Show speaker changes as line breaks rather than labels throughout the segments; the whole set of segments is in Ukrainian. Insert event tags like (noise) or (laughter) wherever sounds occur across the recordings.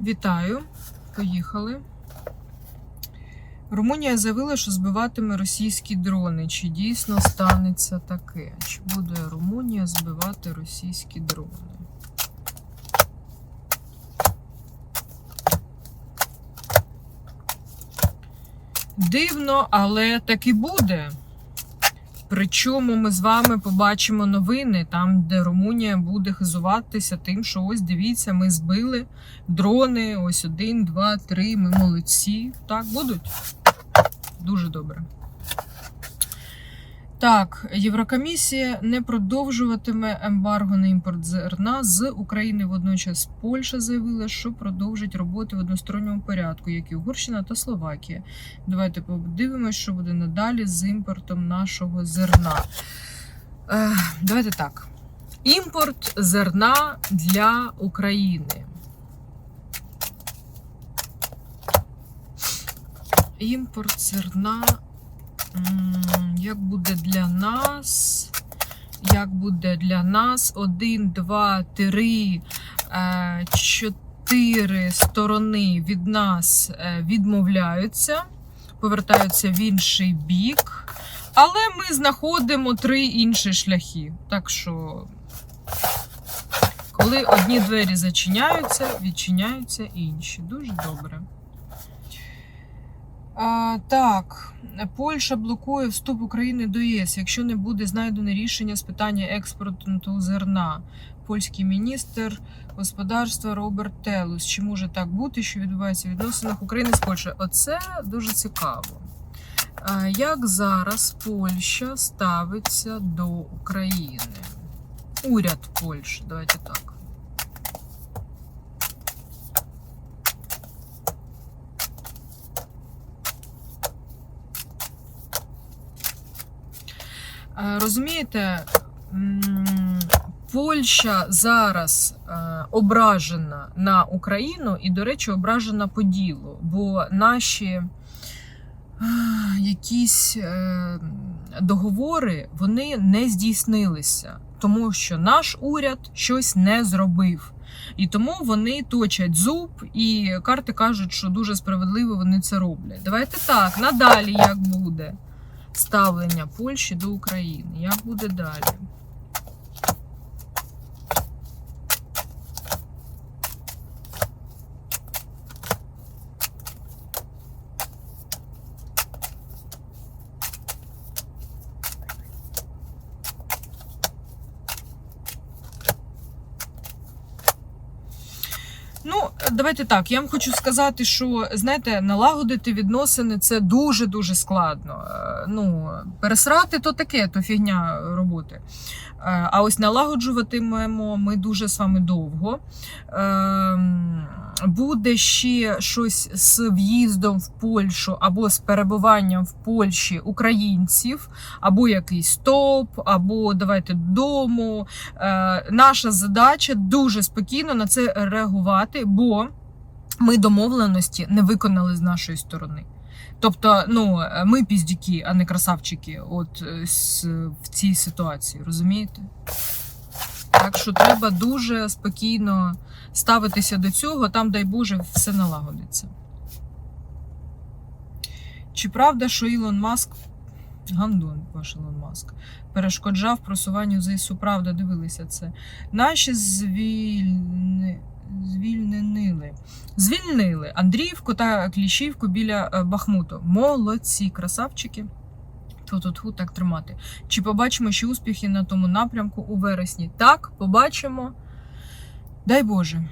Вітаю, поїхали. Румунія заявила, що збиватиме російські дрони. Чи дійсно станеться таке? Чи буде Румунія збивати російські дрони? Дивно, але так і буде. Причому ми з вами побачимо новини там, де Румунія буде хизуватися тим, що ось дивіться, ми збили дрони. Ось один, два, три. Ми молодці. Так, будуть? Дуже добре. Так, Єврокомісія не продовжуватиме ембарго на імпорт зерна з України. Водночас Польща заявила, що продовжить роботи в односторонньому порядку, як і Угорщина та Словакія. Давайте подивимось, що буде надалі з імпортом нашого зерна. Е, давайте так. Імпорт зерна для України. Імпорт зерна. Як буде для нас? Як буде для нас? Один, два, три, е, чотири сторони від нас е, відмовляються, повертаються в інший бік. Але ми знаходимо три інші шляхи. Так що, коли одні двері зачиняються, відчиняються інші. Дуже добре. А, так, Польща блокує вступ України до ЄС, якщо не буде знайдено рішення з питання експорту зерна. Польський міністр господарства Роберт Телус. Чи може так бути, що відбувається в відносинах України з Польщею? Оце дуже цікаво. Як зараз Польща ставиться до України? Уряд Польщі, давайте так. Е, Розумієте, Польща зараз е, ображена на Україну і, до речі, ображена по ділу, бо наші е, якісь е, договори вони не здійснилися, тому що наш уряд щось не зробив. І тому вони точать зуб, і карти кажуть, що дуже справедливо вони це роблять. Давайте так, надалі як буде ставлення Польщі до України. Як буде далі? Ну, давайте так. Я вам хочу сказати, що знаєте, налагодити відносини це дуже дуже складно. Е, Ну, пересрати то таке, то фігня роботи. Е, А ось налагоджуватимемо ми дуже з вами довго. Буде ще щось з в'їздом в Польщу або з перебуванням в Польщі українців, або якийсь стоп, або давайте додому. Е, Наша задача дуже спокійно на це реагувати, бо ми домовленості не виконали з нашої сторони. Тобто, ну, ми піздюки, а не красавчики, от е, в цій ситуації, розумієте? Так що треба дуже спокійно ставитися до цього, там, дай Боже, все налагодиться. Чи правда, що Ілон Маск, гандон ваш Ілон Маск, перешкоджав просуванню ЗСУ? Правда, дивилися це. Наші звільни... звільнили. Звільнили Андріївку та Кліщівку біля е, Бахмуту. Молодці, красавчики. Ту-ту-ту, так тримати. Чи побачимо ще успіхи на тому напрямку у вересні? Так, побачимо. Дай Боже.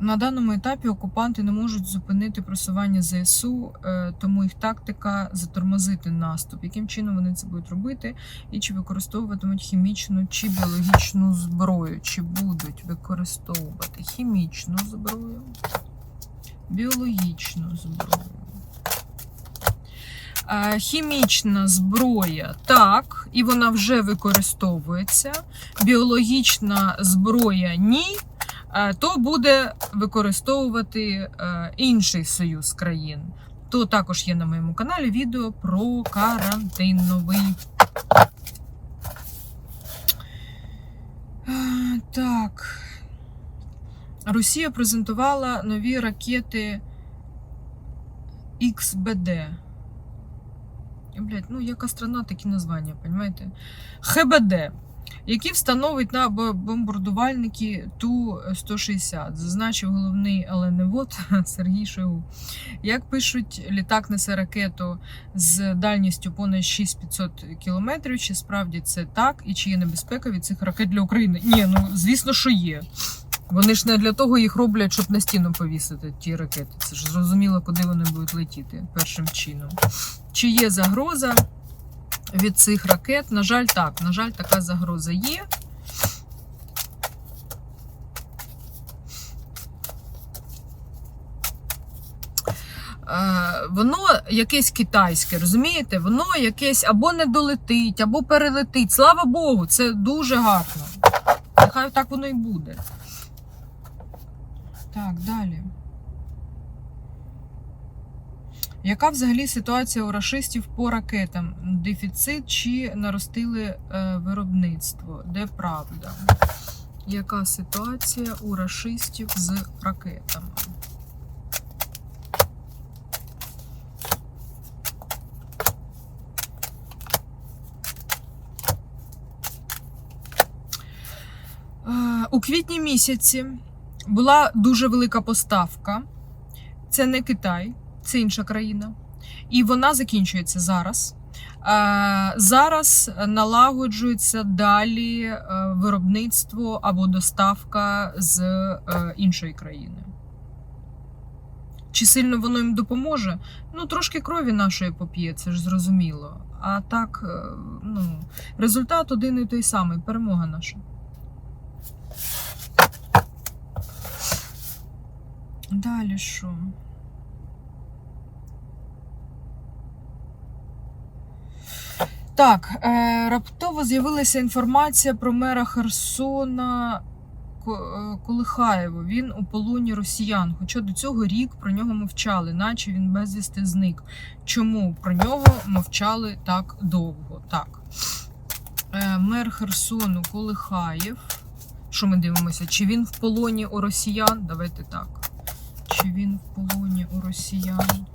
На даному етапі окупанти не можуть зупинити просування ЗСУ, е, тому їх тактика затормозити наступ. Яким чином вони це будуть робити? І чи використовуватимуть хімічну чи біологічну зброю? Чи будуть використовувати хімічну зброю, біологічну зброю? Е, Хімічна зброя так, і вона вже використовується. Біологічна зброя ні. Е, То буде використовувати е, інший союз країн. То також є на моєму каналі відео про карантин новий. Е, Так. Росія презентувала нові ракети XBD. Блять, ну яка страна, такі названня, понимаєте? ХБД, які встановить на бомбардувальники Ту-160, зазначив головний оленевод (laughs) Сергій Шойгу. Як пишуть, літак несе ракету з дальністю понад 6500 кілометрів. Чи справді це так? І чи є небезпека від цих ракет для України? Ні, ну звісно, що є. Вони ж не для того їх роблять, щоб на стіну повісити ті ракети. Це ж зрозуміло, куди вони будуть летіти першим чином. Чи є загроза від цих ракет? На жаль, так. На жаль, така загроза є. Е, Воно якесь китайське, розумієте? Воно якесь або не долетить, або перелетить. Слава Богу, це дуже гарно. Нехай так воно і буде. Так, далі. Яка взагалі ситуація у рашистів по ракетам? Дефіцит чи наростили е, виробництво? Де правда? Яка ситуація у рашистів з ракетами? Е, У квітні місяці була дуже велика поставка. Це не Китай, це інша країна. І вона закінчується зараз. Е, Зараз налагоджується далі е, виробництво або доставка з е, іншої країни. Чи сильно воно їм допоможе? Ну, трошки крові нашої поп'є, це ж зрозуміло. А так, ну, результат один і той самий перемога наша. Далі що? Так, е, раптово з'явилася інформація про мера Херсона е, Колихаєва. Він у полоні росіян. Хоча до цього рік про нього мовчали, наче він безвісти зник. Чому про нього мовчали так довго? Так. Е, мер Херсону Колихаєв. Що ми дивимося? Чи він в полоні у росіян? Давайте так. Чи він в полоні у росіян?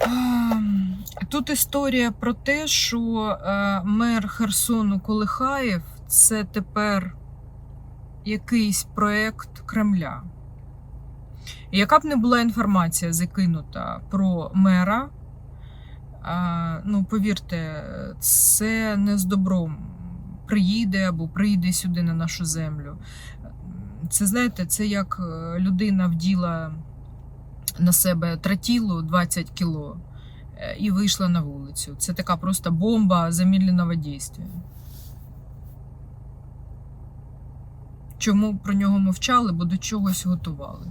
Ем, Тут історія про те, що е, мер Херсону Колихаєв це тепер якийсь проект Кремля. І Яка б не була інформація закинута про мера, ну повірте, це не з добром приїде або прийде сюди на нашу землю. Це знаєте, це як е, людина вділа на себе тротілу 20 кіло е, і вийшла на вулицю. Це така просто бомба замедленого дійства. Чому про нього мовчали, бо до чогось готували.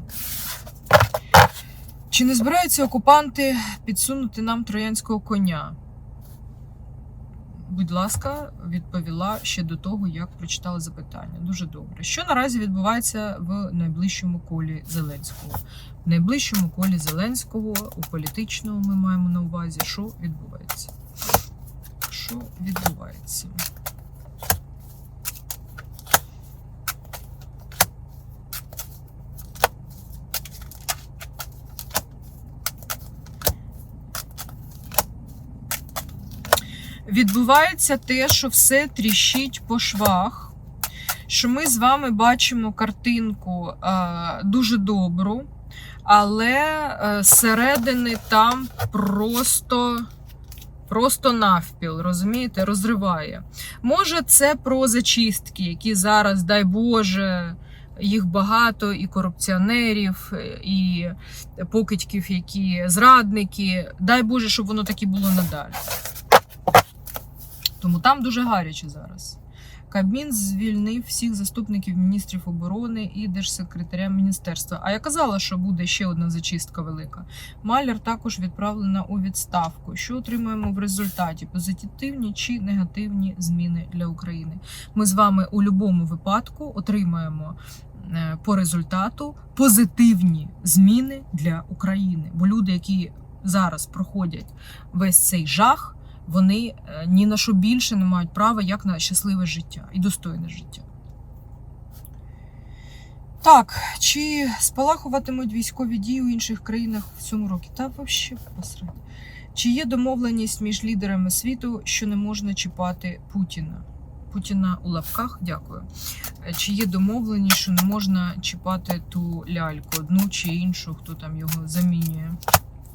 Чи не збираються окупанти підсунути нам троянського коня? Будь ласка, відповіла ще до того, як прочитала запитання. Дуже добре. Що наразі відбувається в найближчому колі Зеленського? В найближчому колі Зеленського у політичному ми маємо на увазі, що відбувається. Що відбувається? Відбувається те, що все тріщить по швах. Що ми з вами бачимо картинку е, дуже добру, але е, зсередини там просто, просто навпіл, розумієте, розриває. Може, це про зачистки, які зараз, дай Боже, їх багато, і корупціонерів, і покидьків, які зрадники. Дай Боже, щоб воно так і було надалі. Тому там дуже гаряче зараз. Кабмін звільнив всіх заступників міністрів оборони і держсекретаря міністерства. А я казала, що буде ще одна зачистка велика. Маляр також відправлена у відставку. Що отримуємо в результаті? Позитивні чи негативні зміни для України? Ми з вами у будь-якому випадку отримаємо е, по результату позитивні зміни для України. Бо люди, які зараз проходять весь цей жах, вони е, ні на що більше не мають права, як на щасливе життя і достойне життя. Так, чи спалахуватимуть військові дії у інших країнах в цьому році? Та взагалі посрать. Чи є домовленість між лідерами світу, що не можна чіпати Путіна? Путіна у лапках, дякую. Е, Чи є домовленість, що не можна чіпати ту ляльку, одну чи іншу, хто там його замінює?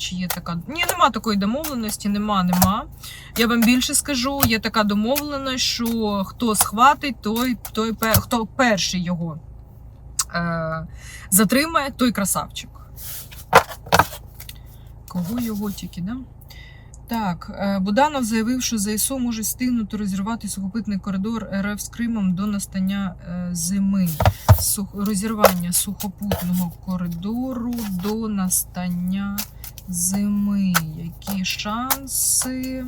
Чи є така. Ні, нема такої домовленості, нема, нема. Я вам більше скажу, є така домовленість, що хто схватить, той, той хто перший його е, затримає, той красавчик. Кого його тільки, да? Так, е, Буданов заявив, що ЗСУ може стигнути розірвати сухопитний коридор РФ з Кримом до настання е, зими. Розірвання сухопутного коридору до настання зими. Які шанси?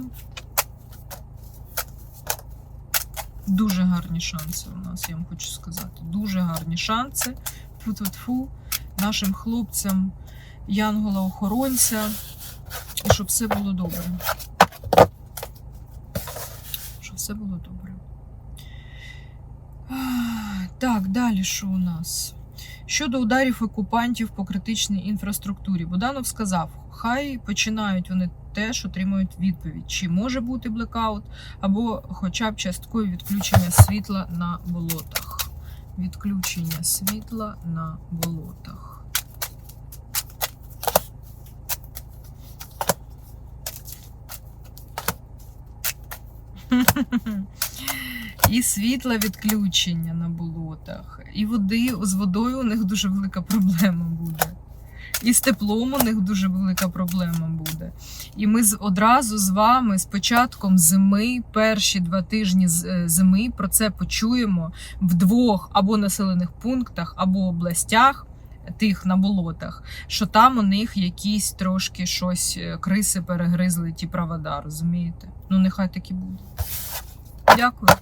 Дуже гарні шанси у нас, я вам хочу сказати. Дуже гарні шанси. Фу-фу-фу. Нашим хлопцям, янгола-охоронця. І щоб все було добре. Щоб все було добре. Так, далі що у нас? Щодо ударів окупантів по критичній інфраструктурі, Буданов сказав, хай починають вони теж отримують відповідь, чи може бути блекаут, або хоча б часткове відключення світла на болотах. Відключення світла на болотах. І світла відключення на болотах, і води з водою у них дуже велика проблема буде. І з теплом у них дуже велика проблема буде. І ми з- одразу з вами з початком зими, перші два тижні е, зими, про це почуємо в двох або населених пунктах, або областях. Тих на болотах, що там у них якісь трошки щось е, криси перегризли ті провода, розумієте? Ну, нехай так і буде. Дякую.